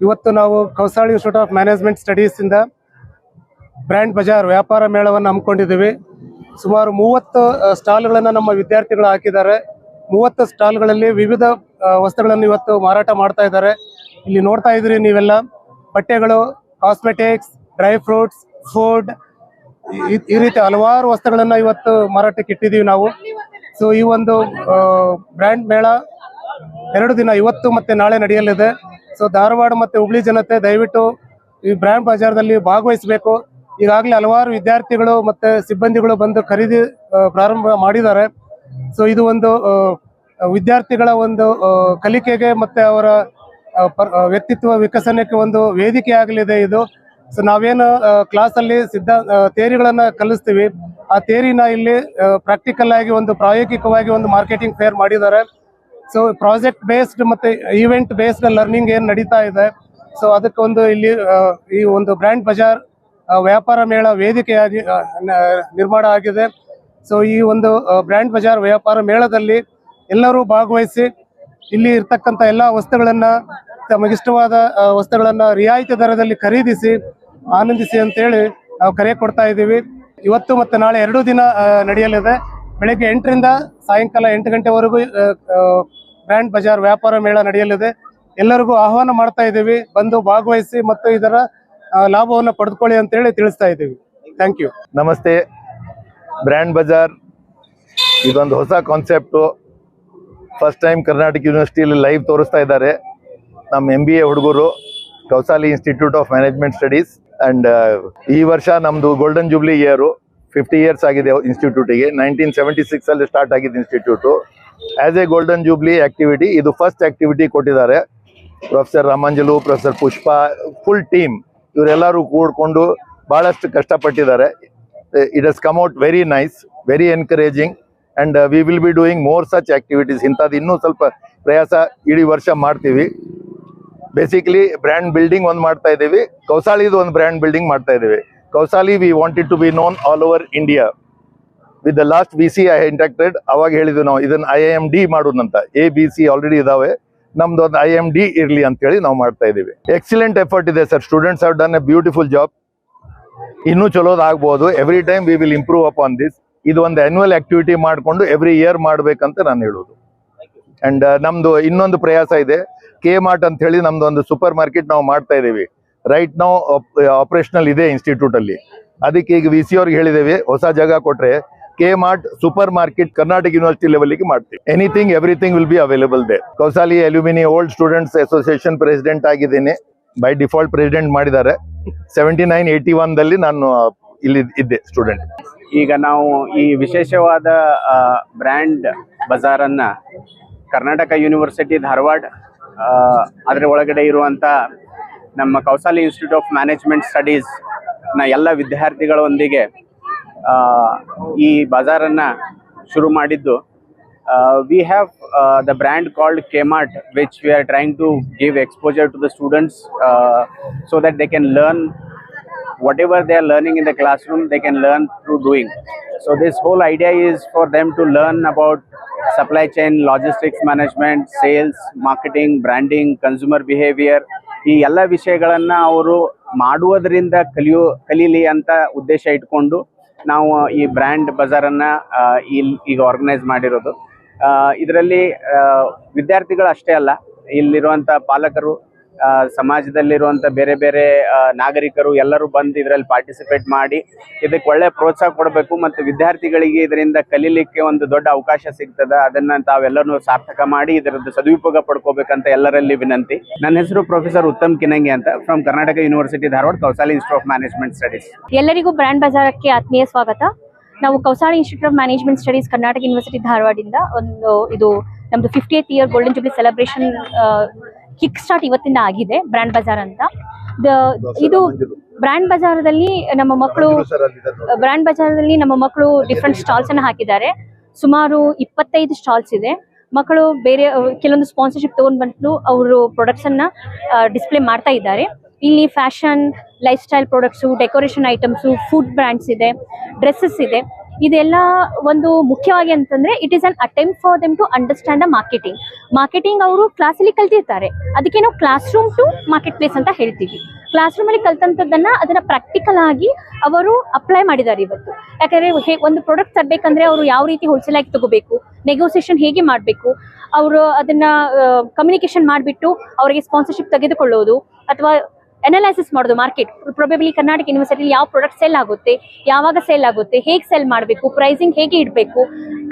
ಇವತ್ತು ನಾವು Kousali institute of management ಸ್ಟಡೀಸಿಂದ ಬ್ರ್ಯಾಂಡ್ ಬಜಾರ್ ವ್ಯಾಪಾರ ಮೇಳವನ್ನು ಹಮ್ಮಿಕೊಂಡಿದ್ದೀವಿ. ಸುಮಾರು ಮೂವತ್ತು ಸ್ಟಾಲ್ಗಳನ್ನು ನಮ್ಮ ವಿದ್ಯಾರ್ಥಿಗಳು ಹಾಕಿದ್ದಾರೆ. ಮೂವತ್ತು ಸ್ಟಾಲ್ಗಳಲ್ಲಿ ವಿವಿಧ ವಸ್ತುಗಳನ್ನು ಇವತ್ತು ಮಾರಾಟ ಮಾಡ್ತಾ ಇದ್ದಾರೆ. ಇಲ್ಲಿ ನೋಡ್ತಾ ಇದ್ರಿ ನೀವೆಲ್ಲ. ಬಟ್ಟೆಗಳು ಕಾಸ್ಮೆಟಿಕ್ಸ್ ಡ್ರೈ ಫ್ರೂಟ್ಸ್ ಫುಡ್ ಈ- ಈ ರೀತಿ ಹಲವಾರು ವಸ್ತುಗಳನ್ನು ಇವತ್ತು ಮಾರಾಟಕ್ಕೆ ಇಟ್ಟಿದ್ದೀವಿ ನಾವು. ಸೊ ಈ ಒಂದು ಬ್ರ್ಯಾಂಡ್ ಮೇಳ ಎರಡು ದಿನ, ಇವತ್ತು ಮತ್ತೆ ನಾಳೆ ನಡೆಯಲಿದೆ. ಸೊ ಧಾರವಾಡ ಮತ್ತೆ ಹುಬ್ಳಿ ಜನತೆ ದಯವಿಟ್ಟು ಈ ಬ್ರ್ಯಾಂಡ್ ಬಜಾರ್ದಲ್ಲಿ ಭಾಗವಹಿಸಬೇಕು. ಈಗಾಗಲೇ ಹಲವಾರು ವಿದ್ಯಾರ್ಥಿಗಳು ಮತ್ತೆ ಸಿಬ್ಬಂದಿಗಳು ಬಂದು ಖರೀದಿ ಪ್ರಾರಂಭ ಮಾಡಿದ್ದಾರೆ. ಸೊ ಇದು ಒಂದು ವಿದ್ಯಾರ್ಥಿಗಳ ಒಂದು ಕಲಿಕೆಗೆ ಮತ್ತೆ ಅವರ ವ್ಯಕ್ತಿತ್ವ ವಿಕಸನಕ್ಕೆ ಒಂದು ವೇದಿಕೆ ಆಗಲಿದೆ ಇದು. ಸೊ ನಾವೇನು ಕ್ಲಾಸ್ ಅಲ್ಲಿ ಸಿದ್ಧ ತೇರಿಗಳನ್ನು ಕಲಿಸ್ತೀವಿ. ಆ ತೇರಿನ ಇಲ್ಲಿ ಪ್ರಾಕ್ಟಿಕಲ್ ಆಗಿ ಒಂದು ಪ್ರಾಯೋಗಿಕವಾಗಿ ಒಂದು ಮಾರ್ಕೆಟಿಂಗ್ ಫೇರ್ ಮಾಡಿದ್ದಾರೆ. ಸೊ ಪ್ರಾಜೆಕ್ಟ್ ಬೇಸ್ಡ್ ಮತ್ತೆ ಈವೆಂಟ್ ಬೇಸ್ಡ್ ಲರ್ನಿಂಗ್ ಏನ್ ನಡೀತಾ ಇದೆ. ಸೊ ಅದಕ್ಕೊಂದು ಇಲ್ಲಿ ಈ ಒಂದು ಬ್ರ್ಯಾಂಡ್ ಬಜಾರ್ ವ್ಯಾಪಾರ ಮೇಳ ವೇದಿಕೆಯಾಗಿ ನಿರ್ಮಾಣ ಆಗಿದೆ. ಸೊ ಈ ಒಂದು ಬ್ರ್ಯಾಂಡ್ ಬಜಾರ್ ವ್ಯಾಪಾರ ಮೇಳದಲ್ಲಿ ಎಲ್ಲರೂ ಭಾಗವಹಿಸಿ ಇಲ್ಲಿ ಇರ್ತಕ್ಕಂಥ ಎಲ್ಲ ವಸ್ತುಗಳನ್ನ ತಮಗಿಷ್ಟವಾದ ವಸ್ತುಗಳನ್ನ ರಿಯಾಯಿತಿ ದರದಲ್ಲಿ ಖರೀದಿಸಿ ಆನಂದಿಸಿ ಅಂತೇಳಿ ನಾವು ಕರೆ ಕೊಡ್ತಾ ಇದ್ದೀವಿ. ಇವತ್ತು ಮತ್ತೆ ನಾಳೆ ಎರಡು ದಿನ ನಡೆಯಲಿದೆ. ಬೆಳಗ್ಗೆ ಎಂಟರಿಂದ ಸಾಯಂಕಾಲ ಎಂಟು ಗಂಟೆವರೆಗೂ ಗ್ರ್ಯಾಂಡ್ ಬಜಾರ್ ವ್ಯಾಪಾರ ಮೇಳ ನಡೆಯಲಿದೆ. ಎಲ್ಲರಿಗೂ ಆಹ್ವಾನ ಮಾಡ್ತಾ ಇದ್ದೀವಿ. ಬಂದು ಭಾಗವಹಿಸಿ ಮತ್ತು ಇದರ ಲಾಭವನ್ನು ಪಡೆದುಕೊಳ್ಳಿ ಅಂತೇಳಿ ತಿಳಿಸ್ತಾ ಇದ್ದೀವಿ. ಥ್ಯಾಂಕ್ ಯು ನಮಸ್ತೆ. ಬ್ರ್ಯಾಂಡ್ ಬಜಾರ್, ಇದೊಂದು ಹೊಸ ಕಾನ್ಸೆಪ್ಟು ಫಸ್ಟ್ ಟೈಮ್ ಕರ್ನಾಟಕ ಯೂನಿವರ್ಸಿಟಿಯಲ್ಲಿ ಲೈವ್ ತೋರಿಸ್ತಾ ಇದ್ದಾರೆ. ನಮ್ಮ ಎಂ ಬಿ ಎ ಹುಡುಗರು, Kousali institute of management studies and ಈ ವರ್ಷ ನಮ್ಮದು golden jubilee year fifty years ಆಗಿದೆ ಇನ್ಸ್ಟಿಟ್ಯೂಟಿಗೆ ನೈನ್ಟೀನ್ ಸೆವೆಂಟಿ ಸಿಕ್ಸಲ್ಲಿ ಸ್ಟಾರ್ಟ್ ಆಗಿದೆ institute as a golden jubilee activity ಇದು ಫಸ್ಟ್ ಆಕ್ಟಿವಿಟಿ ಕೊಟ್ಟಿದ್ದಾರೆ. Professor Ramanjalu professor Pushpa full team ಇವರೆಲ್ಲರೂ ಕೂಡ್ಕೊಂಡು ಭಾಳಷ್ಟು ಕಷ್ಟಪಟ್ಟಿದ್ದಾರೆ. It has come out very nice very encouraging and we will be doing more such activities ಇಂಥದ್ದು ಇನ್ನೂ ಸ್ವಲ್ಪ ಪ್ರಯಾಸ ಇಡೀ ವರ್ಷ ಮಾಡ್ತೀವಿ. ಬೇಸಿಕಲಿ ಬ್ರ್ಯಾಂಡ್ ಬಿಲ್ಡಿಂಗ್ ಒಂದು ಮಾಡ್ತಾ ಇದ್ದೀವಿ ಕೌಸಾಳಿದು ಒಂದು ಬ್ರ್ಯಾಂಡ್ ಬಿಲ್ಡಿಂಗ್ ಮಾಡ್ತಾ ಇದ್ದೀವಿ Kousali we wanted to be known all over India with the last B C I interacted ಅವಾಗ ಹೇಳಿದ್ವಿ ನಾವು, ಇದನ್ನ ಐ ಎಂ ಡಿ ಮಾಡೋಣಂತ ಎ ಬಿ ಸಿ ಆಲ್ರೆಡಿ ಇದಾವೆ. ನಮ್ದು ಒಂದು ಐ ಎಂ ಡಿ ಇರಲಿ ಅಂತೇಳಿ ನಾವು ಮಾಡ್ತಾ ಇದ್ದೀವಿ. ಎಕ್ಸಿಲೆಂಟ್ ಎಫರ್ಟ್ ಇದೆ sir students have done a beautiful job ಇನ್ನೂ ಚಲೋದಾಗ್ಬೋದು. Every time we will improve up on this ಇದು ಒಂದು ಆನ್ಯುವಲ್ ಆಕ್ಟಿವಿಟಿ ಮಾಡಿಕೊಂಡು ಎವ್ರಿ ಇಯರ್ ಮಾಡಬೇಕಂತ ನಾನು ಹೇಳೋದು. ಅಂಡ್ ನಮ್ದು ಇನ್ನೊಂದು ಪ್ರಯಾಸ ಇದೆ. ಕೆ ಮಾರ್ಟ್ ಅಂತ ಹೇಳಿ ನಮ್ದು ಒಂದು ಸೂಪರ್ ಮಾರ್ಕೆಟ್ ನಾವು ಮಾಡ್ತಾ ಇದ್ದೀವಿ. ರೈಟ್ ನಾವು ಆಪರೇಷನಲ್ ಇದೆ ಇನ್ಸ್ಟಿಟ್ಯೂಟ್ ಅಲ್ಲಿ. ಅದಕ್ಕೆ ಈಗ ವಿ ಸಿ ಅವ್ರಿಗೆ ಹೇಳಿದ್ದೇವೆ, ಹೊಸ ಜಾಗ ಕೊಟ್ರೆ K mart super market Karnataka university ಲೆವೆಲ್ಗೆ ಮಾಡ್ತೀವಿ. Anything everything will be available they Kousali alumni old students association president ಆಗಿದ್ದೀನಿ. ಬೈ ಡಿಫಾಲ್ಟ್ ಪ್ರೆಸಿಡೆಂಟ್ ಮಾಡಿದ್ದಾರೆ. ಸೆವೆಂಟಿ ನೈನ್ ಏಯ್ಟಿ ಒನ್ದಲ್ಲಿ ನಾನು, ಇಲ್ಲಿ ಇದ್ದೆ ಸ್ಟೂಡೆಂಟ್ ಈಗ ನಾವು ಈ ವಿಶೇಷವಾದ ಬ್ರ್ಯಾಂಡ್ ಬಜಾರನ್ನು ಕರ್ನಾಟಕ ಯೂನಿವರ್ಸಿಟಿ ಧಾರವಾಡ ಅದರ ಒಳಗಡೆ ಇರುವಂತ ನಮ್ಮ ಕೌಸಾಲಿ ಇನ್ಸ್ಟಿಟ್ಯೂಟ್ ಆಫ್ ಮ್ಯಾನೇಜ್ಮೆಂಟ್ ಸ್ಟಡೀಸ್ನ ಎಲ್ಲ ವಿದ್ಯಾರ್ಥಿಗಳೊಂದಿಗೆ ಈ ಬಜಾರನ್ನು ಶುರು ಮಾಡಿದ್ದು. We have the brand called K mart which we are trying to give exposure to the students so that they can learn whatever they are learning in the class room they can learn through doing so this whole idea is for them to learn about supply chain, logistics management, sales, marketing, branding, consumer behavior ಈ ಎಲ್ಲ ವಿಷಯಗಳನ್ನ ಅವರು ಮಾಡುವುದರಿಂದ ಕಲಿಯೋ, ಕಲೀಲಿ ಅಂತ ಉದ್ದೇಶ ಇಟ್ಕೊಂಡು ನಾವು ಈ ಬ್ರ್ಯಾಂಡ್ ಬಜಾರನ್ನ ಇಲ್ಲಿ ಈಗ ಆರ್ಗನೈಸ್ ಮಾಡಿರೋದು. ಇದರಲ್ಲಿ ವಿದ್ಯಾರ್ಥಿಗಳು ಅಷ್ಟೇ ಅಲ್ಲ, ಇಲ್ಲಿರುವಂತ ಪಾಲಕರು ಸಮಾಜದಲ್ಲಿರುವಂತ ಬೇರೆ ಬೇರೆ ನಾಗರಿಕರು ಎಲ್ಲರೂ ಬಂದು ಇದರಲ್ಲಿ ಪಾರ್ಟಿಸಿಪೇಟ್ ಮಾಡಿ ಇದಕ್ಕೆ ಒಳ್ಳೆ ಪ್ರೋತ್ಸಾಹ ಕೊಡಬೇಕು ಮತ್ತು ವಿದ್ಯಾರ್ಥಿಗಳಿಗೆ ಇದರಿಂದ ಕಲೀಲಿಕ್ಕೆ ಒಂದು ದೊಡ್ಡ ಅವಕಾಶ ಸಿಗ್ತದ. ಅದನ್ನ ತಾವೆಲ್ಲರೂ ಸಾರ್ಥಕ ಮಾಡಿ ಇದರದ್ದು ಸದುಪಯೋಗ ಪಡ್ಕೋಬೇಕಂತ ಎಲ್ಲರಲ್ಲಿ ವಿನಂತಿ. ನನ್ನ ಹೆಸರು ಪ್ರೊಫೆಸರ್ ಉತ್ತಮ್ ಕಿನಂಗಿ ಅಂತ from Karnataka university Dharwad Kousali institute of management studies ಎಲ್ಲರಿಗೂ ಬ್ರ್ಯಾಂಡ್ ಬಜಾರಕ್ಕೆ ಆತ್ಮೀಯ ಸ್ವಾಗತ. ನಾವು Kousali institute of management studies Karnataka university ಧಾರವಾಡದಿಂದ ಒಂದು ಇದು ನಮ್ದು fiftieth year golden jubilee celebration kick start ಇವತ್ತಿಂದ ಆಗಿದೆ ಬ್ರ್ಯಾಂಡ್ ಬಜಾರ್ ಅಂತ. ಇದು ಬ್ರ್ಯಾಂಡ್ ಬಜಾರದಲ್ಲಿ ನಮ್ಮ ಮಕ್ಕಳು ಬ್ರ್ಯಾಂಡ್ ಬಜಾರದಲ್ಲಿ ನಮ್ಮ ಮಕ್ಕಳು ಡಿಫ್ರೆಂಟ್ ಸ್ಟಾಲ್ಸ್ ಅನ್ನು ಹಾಕಿದ್ದಾರೆ. ಸುಮಾರು ಇಪ್ಪತ್ತೈದು ಸ್ಟಾಲ್ಸ್ ಇದೆ. ಮಕ್ಕಳು ಬೇರೆ ಕೆಲವೊಂದು ಸ್ಪಾನ್ಸರ್ಶಿಪ್ ತಗೊಂಡ್ ಬಂದು ಅವರು ಪ್ರಾಡಕ್ಟ್ಸ್ ಅನ್ನ ಡಿಸ್ಪ್ಲೇ ಮಾಡ್ತಾ ಇದ್ದಾರೆ. ಇಲ್ಲಿ fashion lifestyle products decoration items food brands ಇದೆ ಡ್ರೆಸ್ಸಸ್ ಇದೆ. ಇದೆಲ್ಲ ಒಂದು ಮುಖ್ಯವಾಗಿ ಅಂತಂದ್ರೆ it is an attempt for them to understand the marketing marketing ಅವರು ಕ್ಲಾಸಲ್ಲಿ ಕಲ್ತಿರ್ತಾರೆ. ಅದಕ್ಕೆ ನಾವು class room to market place ಅಂತ ಹೇಳ್ತೀವಿ. ಕ್ಲಾಸ್ ರೂಮ್ ಅಲ್ಲಿ ಅದನ್ನು ಪ್ರಾಕ್ಟಿಕಲ್ ಆಗಿ ಅವರು ಅಪ್ಲೈ ಮಾಡಿದ್ದಾರೆ ಇವತ್ತು. ಯಾಕಂದ್ರೆ ಒಂದು ಪ್ರಾಡಕ್ಟ್ ತರಬೇಕಂದ್ರೆ ಅವರು ಯಾವ ರೀತಿ ಹೋಲ್ಸೇಲ್ ಆಗಿ ತಗೋಬೇಕು ನೆಗೋಸಿಯೇಷನ್ ಹೇಗೆ ಮಾಡಬೇಕು, ಅವರು ಅದನ್ನ ಕಮ್ಯುನಿಕೇಶನ್ ಮಾಡಿಬಿಟ್ಟು ಅವರಿಗೆ ಸ್ಪಾನ್ಸರ್ಶಿಪ್ ತೆಗೆದುಕೊಳ್ಳೋದು, ಅಥವಾ ಅನಲೈಸಿಸ್ ಮಾಡೋದು ಮಾರ್ಕೆಟ್ ಪ್ರೊಬೆಬಲಿ ಕರ್ನಾಟಕ ಯೂನಿವರ್ಸಿಟಿಲಿ ಯಾವ ಪ್ರಾಡಕ್ಟ್ ಸೇಲ್ ಆಗುತ್ತೆ, ಯಾವಾಗ ಸೇಲ್ ಆಗುತ್ತೆ, ಹೇಗೆ ಸೇಲ್ ಮಾಡಬೇಕು ಪ್ರೈಸಿಂಗ್ ಹೇಗೆ ಇಡಬೇಕು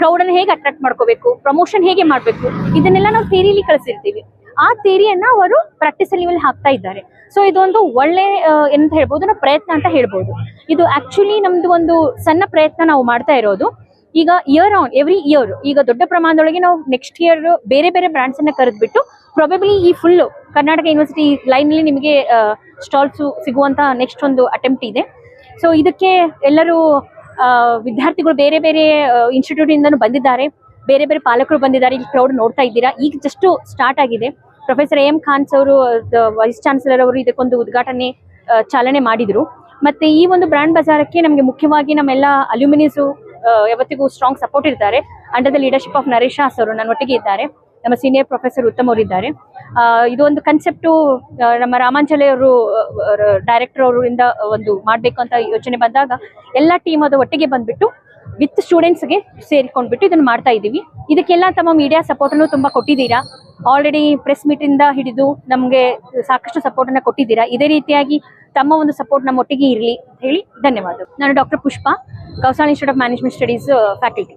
ಕ್ರೌಡನ್ನು ಹೇಗೆ ಅಟ್ರಾಕ್ಟ್ ಮಾಡ್ಕೋಬೇಕು ಪ್ರಮೋಷನ್ ಹೇಗೆ ಮಾಡಬೇಕು, ಇದನ್ನೆಲ್ಲ ನಾವು ಥಿಯರಿಲಿ ಕಳಿಸಿರ್ತೀವಿ. ಆ ಥಿಯರಿಯನ್ನ ಅವರು ಪ್ರಾಕ್ಟಿಸ್ ಲೆವೆಲ್ ಹಾಕ್ತಾ ಇದ್ದಾರೆ. ಸೊ ಇದೊಂದು ಒಳ್ಳೆ ಏನಂತ ಹೇಳ್ಬೋದು, ನಾವು ಪ್ರಯತ್ನ ಅಂತ ಹೇಳ್ಬೋದು. ಇದು ಆಕ್ಚುಲಿ ನಮ್ದು ಒಂದು ಸಣ್ಣ ಪ್ರಯತ್ನ ನಾವು ಮಾಡ್ತಾ ಇರೋದು. ಈಗ ಇಯರ್ ಆನ್ ಎವ್ರಿ ಇಯರ್ ಈಗ ದೊಡ್ಡ ಪ್ರಮಾಣದೊಳಗೆ ನಾವು ನೆಕ್ಸ್ಟ್ ಇಯರ್ ಬೇರೆ ಬೇರೆ ಬ್ರ್ಯಾಂಡ್ಸ್ ಅನ್ನ ಕರೆದ್ಬಿಟ್ಟು ಪ್ರೊಬೆಬಲಿ ಈ ಫುಲ್ ಕರ್ನಾಟಕ ಯೂನಿವರ್ಸಿಟಿ ಲೈನಲ್ಲಿ ನಿಮಗೆ ಸ್ಟಾಲ್ಸ್ ಸಿಗುವಂತ ನೆಕ್ಸ್ಟ್ ಒಂದು ಅಟೆಂಪ್ಟ್ ಇದೆ. ಸೊ ಇದಕ್ಕೆ ಎಲ್ಲರೂ ವಿದ್ಯಾರ್ಥಿಗಳು ಬೇರೆ ಬೇರೆ ಇನ್ಸ್ಟಿಟ್ಯೂಟ್ ಇಂದ ಬಂದಿದ್ದಾರೆ. ಬೇರೆ ಬೇರೆ ಪಾಲಕರು ಬಂದಿದ್ದಾರೆ. ಇಲ್ಲಿ ಕ್ರೌಡ್ ನೋಡ್ತಾ ಇದ್ದೀರಾ. ಈಗ ಜಸ್ಟ್ ಸ್ಟಾರ್ಟ್ ಆಗಿದೆ. ಪ್ರೊಫೆಸರ್ ಎಂ ಖಾನ್ಸ್ ಅವರು ವೈಸ್ ಚಾನ್ಸಲರ್ ಅವರು ಇದಕ್ಕೊಂದು ಉದ್ಘಾಟನೆ ಚಾಲನೆ ಮಾಡಿದ್ರು. ಮತ್ತೆ ಈ ಒಂದು ಬ್ರ್ಯಾಂಡ್ ಬಜಾರಕ್ಕೆ ನಮಗೆ ಮುಖ್ಯವಾಗಿ ನಮ್ಮೆಲ್ಲ ಅಲ್ಯೂಮಿನಿಯಸ್ ಯಾವತ್ತಿಗೂ ಸ್ಟ್ರಾಂಗ್ ಸಪೋರ್ಟ್ ಇರ್ತಾರೆ. Under the leadership of Naresh ಹಾಸ್ ಅವರು ನನ್ನ ಒಟ್ಟಿಗೆ ಇದ್ದಾರೆ. ನಮ್ಮ ಸೀನಿಯರ್ ಪ್ರೊಫೆಸರ್ ಉತ್ತಮ್ ಅವರು ಇದ್ದಾರೆ ಆ, ಇದು ಒಂದು ಕನ್ಸೆಪ್ಟು ನಮ್ಮ ರಾಮಾಂಜಲಿ ಅವರು ಡೈರೆಕ್ಟರ್ ಅವರಿಂದ ಒಂದು ಮಾಡಬೇಕು ಅಂತ ಯೋಚನೆ ಬಂದಾಗ ಎಲ್ಲ ಟೀಮ್ ಅದು ಒಟ್ಟಿಗೆ ಬಂದ್ಬಿಟ್ಟು ವಿತ್ ಸ್ಟೂಡೆಂಟ್ಸ್ಗೆ ಸೇರಿಕೊಂಡ್ಬಿಟ್ಟು ಇದನ್ನ ಮಾಡ್ತಾ ಇದ್ದೀವಿ. ಇದಕ್ಕೆಲ್ಲ ತಮ್ಮ ಮೀಡಿಯಾ ಸಪೋರ್ಟನ್ನು ತುಂಬಾ ಕೊಟ್ಟಿದ್ದೀರಾ? ಆಲ್ರೆಡಿ ಪ್ರೆಸ್ ಮೀಟಿಂದ ಹಿಡಿದು ನಮಗೆ ಸಾಕಷ್ಟು ಸಪೋರ್ಟ್ ಅನ್ನ ಕೊಟ್ಟಿದ್ದೀರಾ? ಇದೇ ರೀತಿಯಾಗಿ ತಮ್ಮ ಒಂದು ಸಪೋರ್ಟ್ ನಮ್ಮ ಒಟ್ಟಿಗೆ ಇರಲಿ ಹೇಳಿ ಧನ್ಯವಾದ ನಾನು doctor Pushpa Kousal institute of management studies faculty